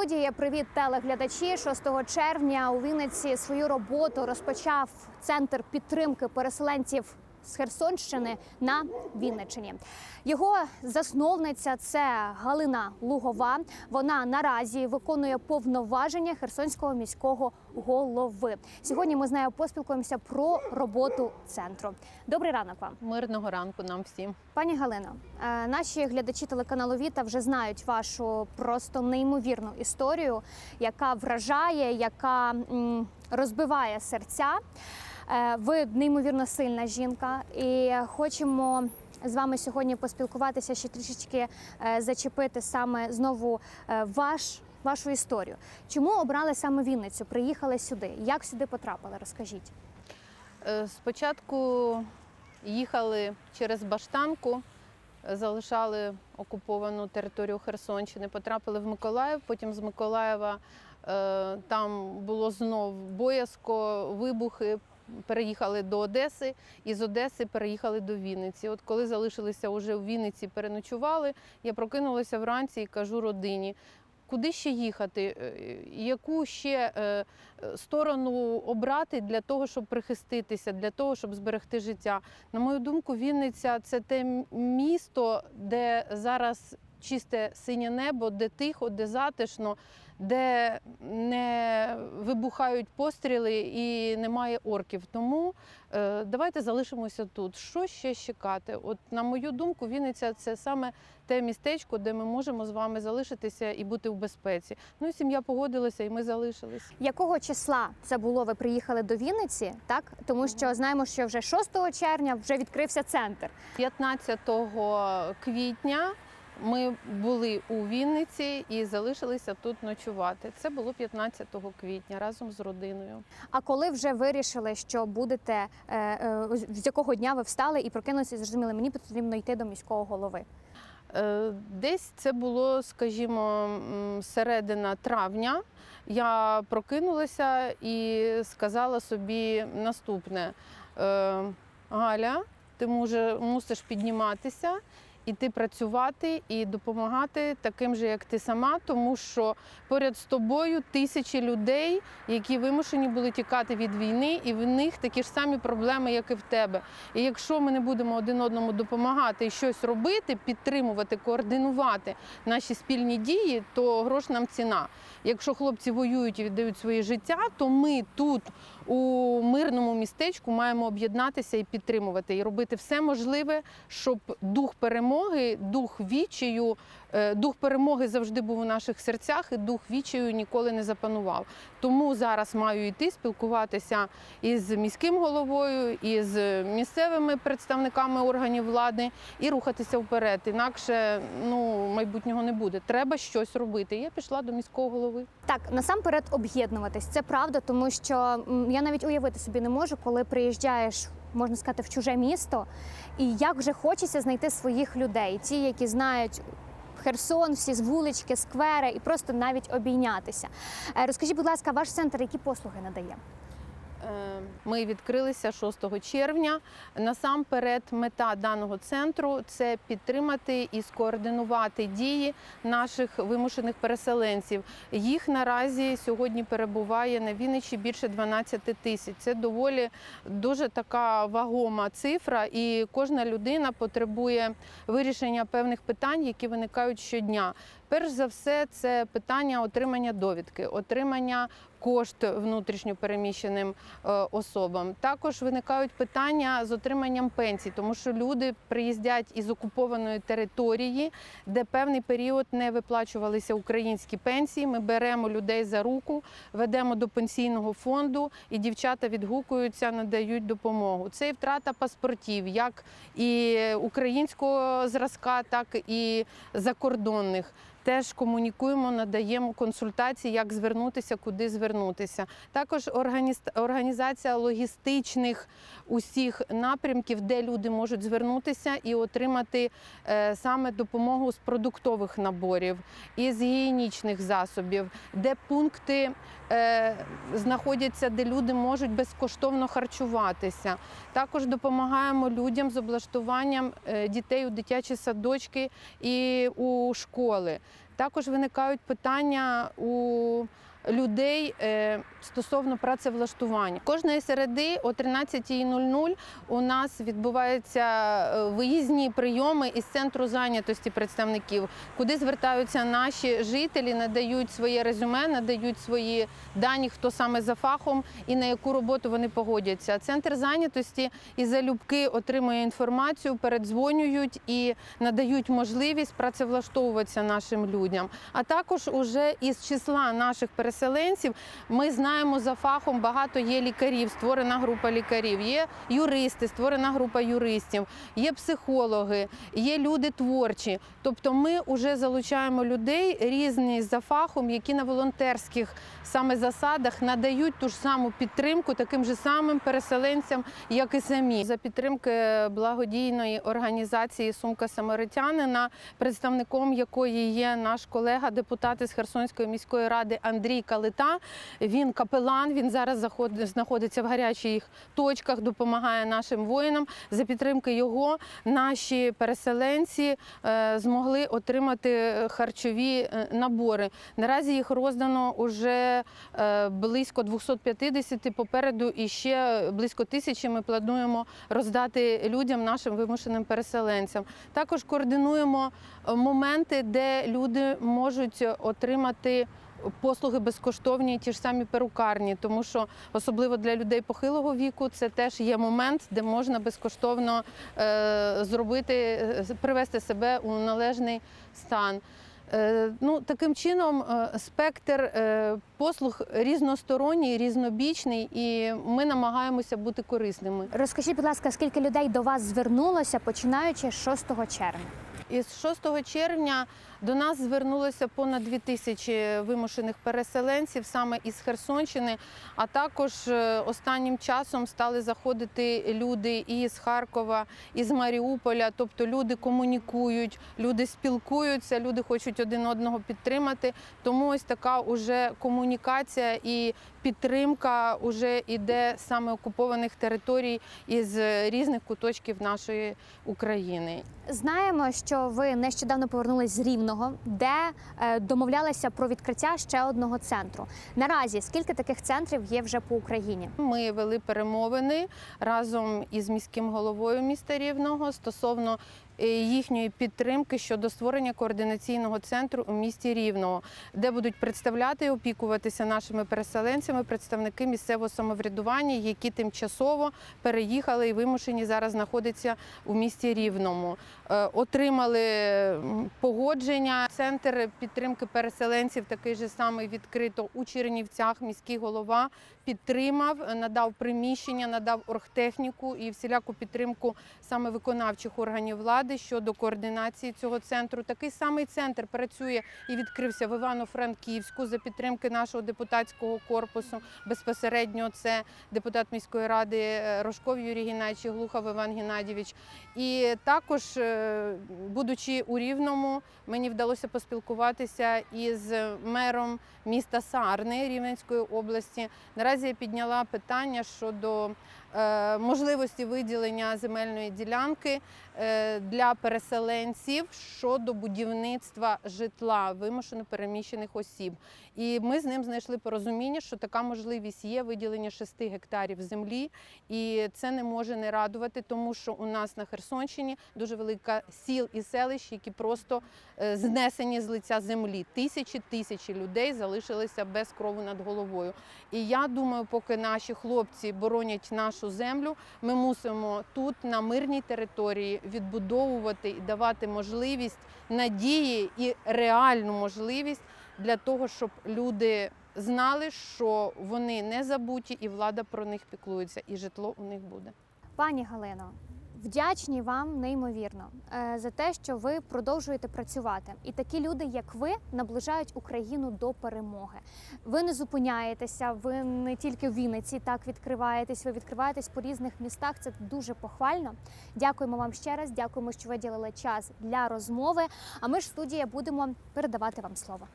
студії. Привіт, телеглядачі. 6 червня у Вінниці свою роботу розпочав центр підтримки переселенців з Херсонщини на Вінниччині. Його засновниця це Галина Лугова. Вона наразі виконує повноваження Херсонського міського голови. Сьогодні ми з нею поспілкуємося про роботу центру. Добрий ранок вам. Мирного ранку нам всім. Пані Галино, е, наші глядачі телеканалу Віта вже знають вашу просто неймовірну історію, яка вражає, яка розбиває серця. Е, Ви неймовірно сильна жінка, і хочемо з вами сьогодні поспілкуватися ще трішечки е, зачепити саме знову е, ваш. Вашу історію. Чому обрали саме Вінницю? Приїхали сюди? Як сюди потрапили? Розкажіть. Спочатку їхали через Баштанку, залишали окуповану територію Херсонщини, потрапили в Миколаїв, потім з Миколаєва там було знов боязко, вибухи. Переїхали до Одеси і з Одеси переїхали до Вінниці. От коли залишилися вже в Вінниці, переночували, я прокинулася вранці і кажу родині, куди ще їхати, Е, яку ще е, сторону обрати для того, щоб прихиститися, для того, щоб зберегти життя. На мою думку, Вінниця це те місто, де зараз чисте синє небо, де тихо, де затишно, де не вибухають постріли і немає орків. Тому е, давайте залишимося тут. Що ще чекати? От на мою думку, Вінниця це саме те містечко, де ми можемо з вами залишитися і бути в безпеці. Ну і сім'я погодилася, і ми залишились. Якого числа це було? Ви приїхали до Вінниці, так тому що знаємо, що вже 6 червня вже відкрився центр. 15 квітня ми були у Вінниці і залишилися тут ночувати. Це було 15 квітня разом з родиною. А коли вже вирішили, що будете е, е, з якого дня ви встали і прокинулися, і зрозуміли, мені потрібно йти до міського голови. Е, Десь це було, скажімо, середина травня. Я прокинулася і сказала собі наступне: Галя, ти може, мусиш підніматися. Іти працювати і допомагати таким же, як ти сама, тому що поряд з тобою тисячі людей, які вимушені були тікати від війни, і в них такі ж самі проблеми, як і в тебе. І якщо ми не будемо один одному допомагати і щось робити, підтримувати, координувати наші спільні дії, то грош нам ціна. Якщо хлопці воюють і віддають своє життя, то ми тут у мирному містечку маємо об'єднатися і підтримувати, і робити все можливе, щоб дух перемоги, дух відчаю, е, дух перемоги завжди був у наших серцях, і дух відчаю ніколи не запанував. Тому зараз маю йти спілкуватися із міським головою, із місцевими представниками органів влади і рухатися вперед. Інакше ну майбутнього не буде. Треба щось робити. Я пішла до міського голови. Так, насамперед об'єднуватись. Це правда, тому що я навіть уявити собі не можу, коли приїжджаєш, можна сказати, в чуже місто, і як вже хочеться знайти своїх людей, ті, які знають. Херсон, всі з вулички, сквери і просто навіть обійнятися. Е, Розкажіть, будь ласка, ваш центр які послуги надає? Е, Ми відкрилися 6 червня. Насамперед, мета даного центру це підтримати і скоординувати дії наших вимушених переселенців. Їх наразі сьогодні перебуває на Вінничі більше 12 тисяч. Це доволі дуже така вагома цифра, і кожна людина потребує вирішення певних питань, які виникають щодня. Перш за все, це питання отримання довідки, отримання кошт внутрішньо переміщеним е, особам. Також виникають питання з отриманням пенсій, тому що люди приїздять із окупованої території, де певний період не виплачувалися українські пенсії. Ми беремо людей за руку, ведемо до пенсійного фонду, і дівчата відгукуються, надають допомогу. Це і втрата паспортів, як і українського зразка, так і закордонних. Теж комунікуємо, надаємо консультації, як звернутися, куди звернутися. Також організ- організація логістичних усіх напрямків, де люди можуть звернутися і отримати е, саме допомогу з продуктових наборів, із гігієнічних засобів, де пункти е, знаходяться, де люди можуть безкоштовно харчуватися. Також допомагаємо людям з облаштуванням е, дітей у дитячі садочки і у школи. Також виникають питання у людей е, стосовно працевлаштування. Кожної середи о 13.00 у нас відбуваються е, виїзні прийоми із центру зайнятості представників, куди звертаються наші жителі, надають своє резюме, надають свої дані, хто саме за фахом і на яку роботу вони погодяться. Центр зайнятості і залюбки отримує інформацію, передзвонюють і надають можливість працевлаштовуватися нашим людям. А також уже із числа наших переселенців ми знаємо за фахом багато є лікарів, створена група лікарів, є юристи, створена група юристів, є психологи, є люди творчі. Тобто ми вже залучаємо людей різні за фахом, які на волонтерських саме засадах надають ту ж саму підтримку таким же самим переселенцям, як і самі. За підтримки благодійної організації Сумка Самаритянина, представником якої є наш колега, депутат із Херсонської міської ради Андрій Калита. Він капелан. Він зараз знаходиться в гарячих точках, допомагає нашим воїнам. За підтримки його наші переселенці е, змогли отримати харчові е, набори. Наразі їх роздано уже е, близько 250, попереду і ще близько тисячі ми плануємо роздати людям, нашим вимушеним переселенцям. Також координуємо моменти, де люди можуть отримати. Послуги безкоштовні, ті ж самі перукарні, тому що особливо для людей похилого віку це теж є момент, де можна безкоштовно е, зробити, е, привести себе у належний стан. Е, Ну, таким чином, спектр послуг різносторонній, різнобічний, і ми намагаємося бути корисними. Розкажіть, будь ласка, скільки людей до вас звернулося, починаючи з 6 червня? Із 6 червня до нас звернулося понад 2 тисячі вимушених переселенців саме із Херсонщини. А також е, останнім часом стали заходити люди і з Харкова, і з Маріуполя. Тобто люди комунікують, люди спілкуються, люди хочуть один одного підтримати. Тому ось така уже комунікація і підтримка вже іде саме окупованих територій із різних куточків нашої України. Знаємо, що ви нещодавно повернулись з Рівного, де е, домовлялися про відкриття ще одного центру. Наразі скільки таких центрів є вже по Україні? Ми вели перемовини разом із міським головою міста Рівного стосовно їхньої підтримки щодо створення координаційного центру у місті Рівного, де будуть представляти і опікуватися нашими переселенцями представники місцевого самоврядування, які тимчасово переїхали і вимушені зараз знаходяться у місті Рівному. Е, Отримали погодження. Центр підтримки переселенців такий же самий відкрито у Чернівцях. Міський голова підтримав, надав приміщення, надав оргтехніку і всіляку підтримку саме виконавчих органів влади щодо координації цього центру. Такий самий центр працює і відкрився в Івано-Франківську за підтримки нашого депутатського корпусу. Безпосередньо це депутат міської ради е, Рожков Юрій Геннадійович і Глухов Іван Геннадійович. І також, е, будучи у Рівному, мені вдалося поспілкуватися із мером міста Сарни Рівненської області. Наразі я підняла питання щодо е, можливості виділення земельної ділянки е, для переселенців щодо будівництва житла вимушено переміщених осіб. І ми з ним знайшли порозуміння, що така можливість є виділення 6 гектарів землі, і це не може не радувати, тому що у нас на Херсонщині дуже велика сіл і селищ, які просто е, знесені з лиця землі. Тисячі тисячі людей залишилися без крову над головою. І я думаю, поки наші хлопці боронять нашу землю, ми мусимо тут на мирній території відбудовувати і давати можливість надії і реальну можливість для того, щоб люди знали, що вони не забуті, і влада про них піклується, і житло у них буде. Пані Галино, вдячні вам неймовірно е, за те, що ви продовжуєте працювати. І такі люди, як ви, наближають Україну до перемоги. Ви не зупиняєтеся, ви не тільки в Вінниці так відкриваєтесь, ви відкриваєтесь по різних містах. Це дуже похвально. Дякуємо вам ще раз. Дякуємо, що виділили час для розмови. А ми ж студія будемо передавати вам слово.